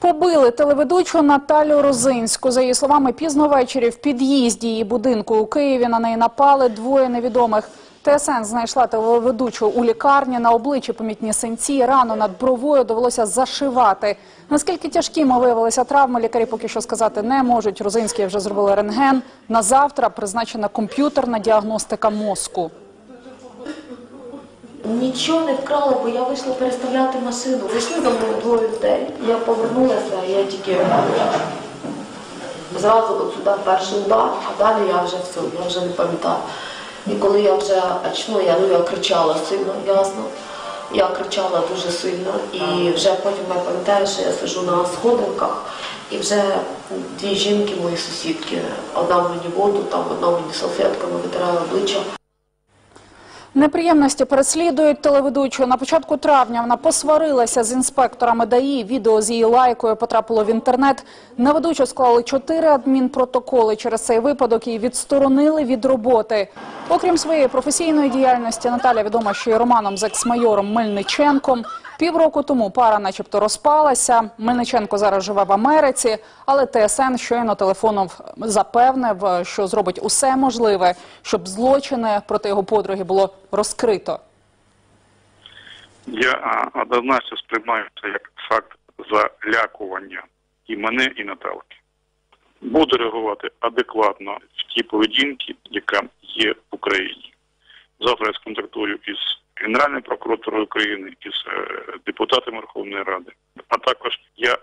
Побили телеведучу Наталю Розинську. За її словами, пізно ввечері в під'їзді її будинку у Києві на неї напали двоє невідомих. ТСН знайшла телеведучу у лікарні. На обличчі помітні синці. Рану над бровою довелося зашивати. Наскільки тяжкими виявилися травми, лікарі поки що сказати не можуть. Розинській вже зробили рентген. На завтра призначена комп'ютерна діагностика мозку. Нічого не вкрали, бо я вийшла переставляти машину. Зайшли до мене двоє людей. Я повернулася, я тільки зразу от сюди перший удар, а далі я вже все, я вже не пам'ятаю. І коли я вже очну, я, ну, я кричала сильно, ясно. Я кричала дуже сильно і вже потім я пам'ятаю, що я сижу на сходинках і вже дві жінки, мої сусідки, одна мені воду, там одна мені салфетками витирає обличчя. Неприємності переслідують телеведучу. На початку травня вона посварилася з інспекторами ДАІ. Відео з її лайкою потрапило в інтернет. На ведучу склали чотири адмінпротоколи. Через цей випадок її відсторонили від роботи. Окрім своєї професійної діяльності, Наталя відома ще й романом з екс-майором Мельниченком. Півроку тому пара начебто розпалася. Мельниченко зараз живе в Америці, але ТСН щойно телефоном запевнив, що зробить усе можливе, щоб злочини проти його подруги було розкрито. Я однозначно сприймаю це як факт залякування і мене, і Наталки. Буду реагувати адекватно в тій поведінці, яка є в Україні. Завтра я сконтактую із Генеральним прокуратурою України, із е, депутатами Верховної Ради. А також я